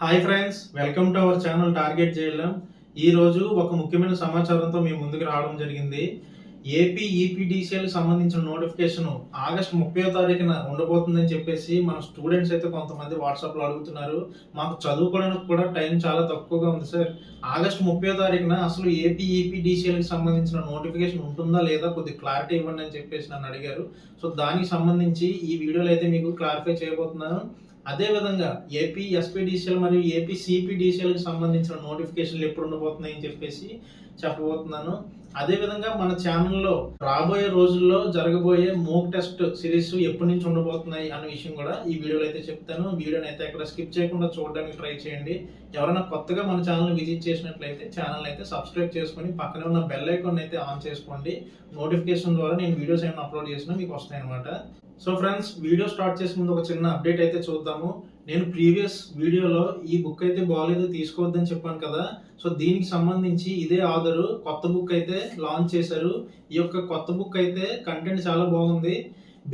Hi friends welcome to our channel target చేయలేం ఈరోజు ఒక ముఖ్యమైన సమాచారంతో మేము ముందుకు రావడం జరిగింది. ఏపీ ఈపీడీసీఎల్ సంబంధించిన నోటిఫికేషన్ ఆగస్ట్ ముప్పై తారీఖున ఉండబోతుందని చెప్పేసి మన స్టూడెంట్స్ అయితే కొంతమంది వాట్సాప్లో అడుగుతున్నారు. మాకు చదువుకోవడానికి కూడా టైం చాలా తక్కువగా ఉంది సార్. ఆగస్ట్ ముప్పై తారీఖున అసలు ఏపీ ఈపీడీసీఎల్కి సంబంధించిన నోటిఫికేషన్ ఉంటుందా లేదా కొద్దిగా క్లారిటీ ఇవ్వండి అని చెప్పేసి నన్ను అడిగారు. సో దానికి సంబంధించి ఈ వీడియోలో అయితే మీకు క్లారిఫై చేయబోతున్నాను. అదేవిధంగా ఏపీ ఎస్పీడీసీఎల్ మరియు ఏపీ సిపిడిసిఎల్కి సంబంధించిన నోటిఫికేషన్లు ఎప్పుడు ఉండబోతున్నాయి అని చెప్పేసి చెప్పబోతున్నాను. అదేవిధంగా మన ఛానల్లో రాబోయే రోజుల్లో జరగబోయే మోక్ టెస్ట్ సిరీస్ ఎప్పటి నుంచి ఉండబోతున్నాయి అనే విషయం కూడా ఈ వీడియోలో అయితే చెప్తాను. వీడియోని అయితే ఎక్కడ స్కిప్ చేయకుండా చూడడానికి ట్రై చేయండి. ఎవరైనా కొత్తగా మన ఛానల్ విజిట్ చేసినట్లయితే ఛానల్ అయితే సబ్స్క్రైబ్ చేసుకొని పక్కనే ఉన్న బెల్ ఐకాన్ అయితే ఆన్ చేసుకోండి. నోటిఫికేషన్ ద్వారా నేను వీడియోస్ ఏమైనా అప్లోడ్ చేసినా మీకు వస్తాయి అనమాట సో ఫ్రెండ్స్ వీడియో స్టార్ట్ చేసే ముందు ఒక చిన్న అప్డేట్ అయితే చూద్దాము. నేను ప్రీవియస్ వీడియోలో ఈ బుక్ అయితే బాగాలేదు తీసుకోవద్దని చెప్పాను కదా. సో దీనికి సంబంధించి ఇదే ఆధరు కొత్త బుక్ అయితే లాంచ్ చేశారు. ఈ యొక్క కొత్త బుక్ అయితే కంటెంట్ చాలా బాగుంది.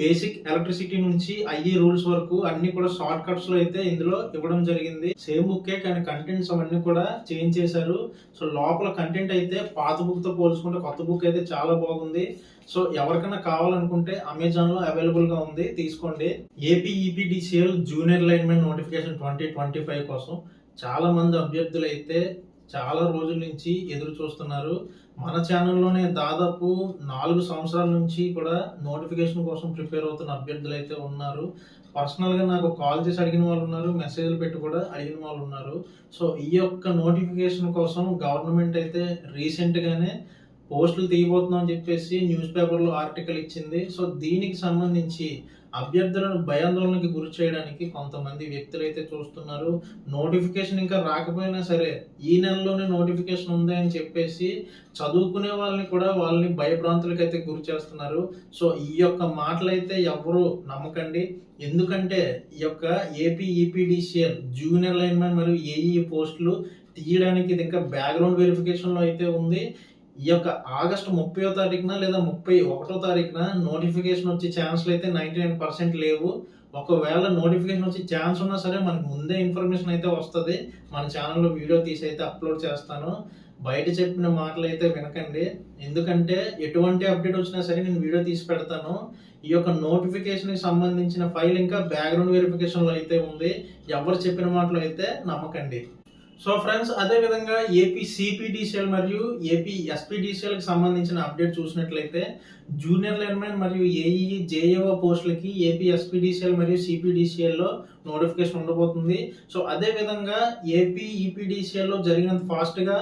బేసిక్ ఎలక్ట్రిసిటీ నుంచి ఐఈ రూల్స్ వరకు అన్ని కూడా షార్ట్ కట్స్లో అయితే ఇందులో ఇవ్వడం జరిగింది. సేమ్ బుక్కే కానీ కంటెంట్స్ అవన్నీ కూడా చేంజ్ చేశారు. సో లోపల కంటెంట్ అయితే పాత బుక్తో పోల్చుకుంటే కొత్త బుక్ అయితే చాలా బాగుంది. సో ఎవరికైనా కావాలనుకుంటే అమెజాన్లో అవైలబుల్గా ఉంది తీసుకోండి. AP EPDCL junior lineman notification twenty twenty five కోసం చాలా మంది అభ్యర్థులు అయితే చాలా రోజుల నుంచి ఎదురు చూస్తున్నారు. మన ఛానల్లోనే దాదాపు నాలుగు సంవత్సరాల నుంచి కూడా నోటిఫికేషన్ కోసం ప్రిపేర్ అవుతున్న అభ్యర్థులు అయితే ఉన్నారు. పర్సనల్గా నాకు కాల్ చేసి అడిగిన వాళ్ళు ఉన్నారు. మెసేజ్లు పెట్టి కూడా అడిగిన వాళ్ళు ఉన్నారు. సో ఈ యొక్క నోటిఫికేషన్ కోసం గవర్నమెంట్ అయితే రీసెంట్గానే పోస్టులు తీయబోతున్నాం అని చెప్పేసి న్యూస్ పేపర్లో ఆర్టికల్ ఇచ్చింది. సో దీనికి సంబంధించి అభ్యర్థులను భయాందోళనకి గురి చేయడానికి కొంతమంది వ్యక్తులు అయితే చూస్తున్నారు. నోటిఫికేషన్ ఇంకా రాకపోయినా సరే ఈ నెలలోనే నోటిఫికేషన్ ఉంది అని చెప్పేసి చదువుకునే వాళ్ళని కూడా వాళ్ళని భయభ్రాంతులకు అయితే గురి చేస్తున్నారు. సో ఈ యొక్క మాటలు అయితే ఎవరు నమ్మకండి. ఎందుకంటే ఈ యొక్క ఏపీ ఈపీడీసీఎల్ జూనియర్ లైన్మెన్ మరియు ఏఈ పోస్టులు తీయడానికి ఇది ఇంకా బ్యాక్గ్రౌండ్ వెరిఫికేషన్లో అయితే ఉంది. ఈ యొక్క ఆగస్టు ముప్పయో తారీఖున లేదా ముప్పై ఒకటో తారీఖున నోటిఫికేషన్ వచ్చే ఛాన్స్లు అయితే నైంటీ నైన్ పర్సెంట్ లేవు. ఒకవేళ నోటిఫికేషన్ వచ్చే ఛాన్స్ ఉన్నా సరే మనకు ముందే ఇన్ఫర్మేషన్ అయితే వస్తుంది. మన ఛానల్లో వీడియో తీసి అయితే అప్లోడ్ చేస్తాను. బయట చెప్పిన మాటలు అయితే వినకండి. ఎందుకంటే ఎటువంటి అప్డేట్ వచ్చినా సరే నేను వీడియో తీసి పెడతాను. ఈ యొక్క నోటిఫికేషన్కి సంబంధించిన ఫైల్ ఇంకా బ్యాక్గ్రౌండ్ వెరిఫికేషన్లో అయితే ఉంది. ఎవరు చెప్పిన మాటలు అయితే నమ్మకండి. సో ఫ్రెండ్స్ అదే విధంగా ఏపీ సిపిడిసిఎల్ మరియు ఏపీ ఎస్పీడీసీఎల్కి సంబంధించిన అప్డేట్ చూసినట్లయితే జూనియర్ లైన్మెన్ మరియు ఏఈ జేఏఓ పోస్టులకి ఏపీ ఎస్పీడిసిఎల్ మరియు సిపిడిసిఎల్లో నోటిఫికేషన్ ఉండబోతుంది. సో అదే విధంగా ఏపీ ఈపీడిసిఎల్లో జరిగినంత ఫాస్ట్గా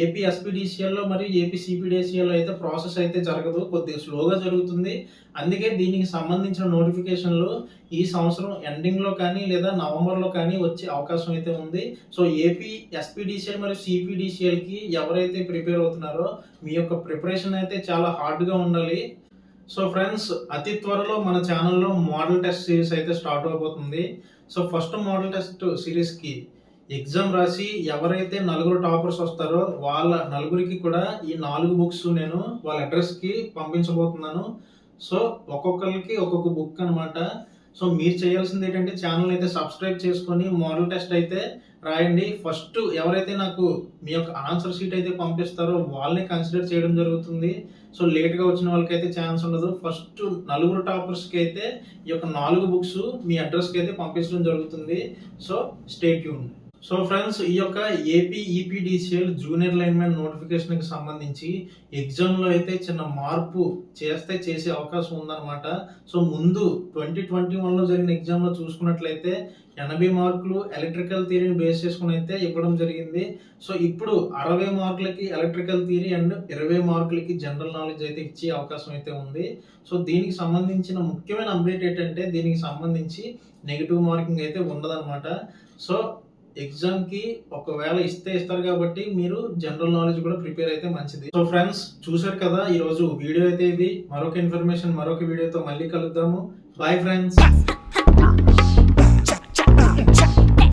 ఏపీ ఎస్పీడీసీఎల్లో మరియు ఏపీ సిపిడిసిఎల్లో అయితే ప్రాసెస్ అయితే జరగదు కొద్దిగా స్లోగా జరుగుతుంది. అందుకే దీనికి సంబంధించిన నోటిఫికేషన్లు ఈ సంవత్సరం ఎండింగ్లో కానీ లేదా నవంబర్లో కానీ వచ్చే అవకాశం అయితే ఉంది. సో ఏపీ ఎస్పీడీసీఎల్ మరియు సిపిడిసిఎల్కి ఎవరైతే ప్రిపేర్ అవుతున్నారో మీ యొక్క ప్రిపరేషన్ అయితే చాలా హార్డ్గా ఉండాలి. సో ఫ్రెండ్స్ అతి త్వరలో మన ఛానల్లో మోడల్ టెస్ట్ సిరీస్ అయితే స్టార్ట్ అవబోతుంది. సో ఫస్ట్ మోడల్ టెస్ట్ సిరీస్కి ఎగ్జామ్ రాసి ఎవరైతే నలుగురు టాపర్స్ వస్తారో వాళ్ళ నలుగురికి కూడా ఈ నాలుగు బుక్స్ నేను వాళ్ళ అడ్రస్కి పంపించబోతున్నాను. సో ఒక్కొక్కరికి ఒక్కొక్క బుక్ అనమాట సో మీరు చేయాల్సింది ఏంటంటే ఛానల్ అయితే సబ్స్క్రైబ్ చేసుకొని మోడల్ టెస్ట్ అయితే రాయండి. ఫస్ట్ ఎవరైతే నాకు మీ యొక్క ఆన్సర్ షీట్ అయితే పంపిస్తారో వాళ్ళని కన్సిడర్ చేయడం జరుగుతుంది. సో లేట్గా వచ్చిన వాళ్ళకైతే ఛాన్స్ ఉండదు. ఫస్ట్ నలుగురు టాపర్స్కి అయితే ఈ యొక్క నాలుగు బుక్స్ మీ అడ్రస్కి అయితే పంపించడం జరుగుతుంది. So stay tuned so friends ఈ యొక్క ఏపీ ఈపీడీసీఎల్ జూనియర్ లైన్మెన్ నోటిఫికేషన్కి సంబంధించి ఎగ్జామ్లో అయితే చిన్న మార్పు చేస్తే చేసే అవకాశం ఉందన్నమాట. సో ముందు ట్వంటీ ట్వంటీ వన్లో జరిగిన ఎగ్జామ్లో చూసుకున్నట్లయితే ఎనభై మార్కులు ఎలక్ట్రికల్ థియరీని బేస్ చేసుకుని అయితే ఇవ్వడం జరిగింది. సో ఇప్పుడు అరవై మార్కులకి ఎలక్ట్రికల్ థియరీ అండ్ ఇరవై మార్కులకి జనరల్ నాలెడ్జ్ అయితే ఇచ్చే అవకాశం అయితే ఉంది. సో దీనికి సంబంధించిన ముఖ్యమైన అప్డేట్ ఏంటంటే దీనికి సంబంధించి నెగిటివ్ మార్కింగ్ అయితే ఉండదన్నమాట సో ఎగ్జామ్కి ఒకవేళ ఇస్తే ఇస్తారు కాబట్టి మీరు జనరల్ నాలెడ్జ్ కూడా ప్రిపేర్ అయితే మంచిది. సో ఫ్రెండ్స్ చూసారు కదా ఈ రోజు వీడియో అయితే ఇది. మరొక ఇన్ఫర్మేషన్ మరొక వీడియోతో మళ్ళీ కలుద్దాము. Bye friends.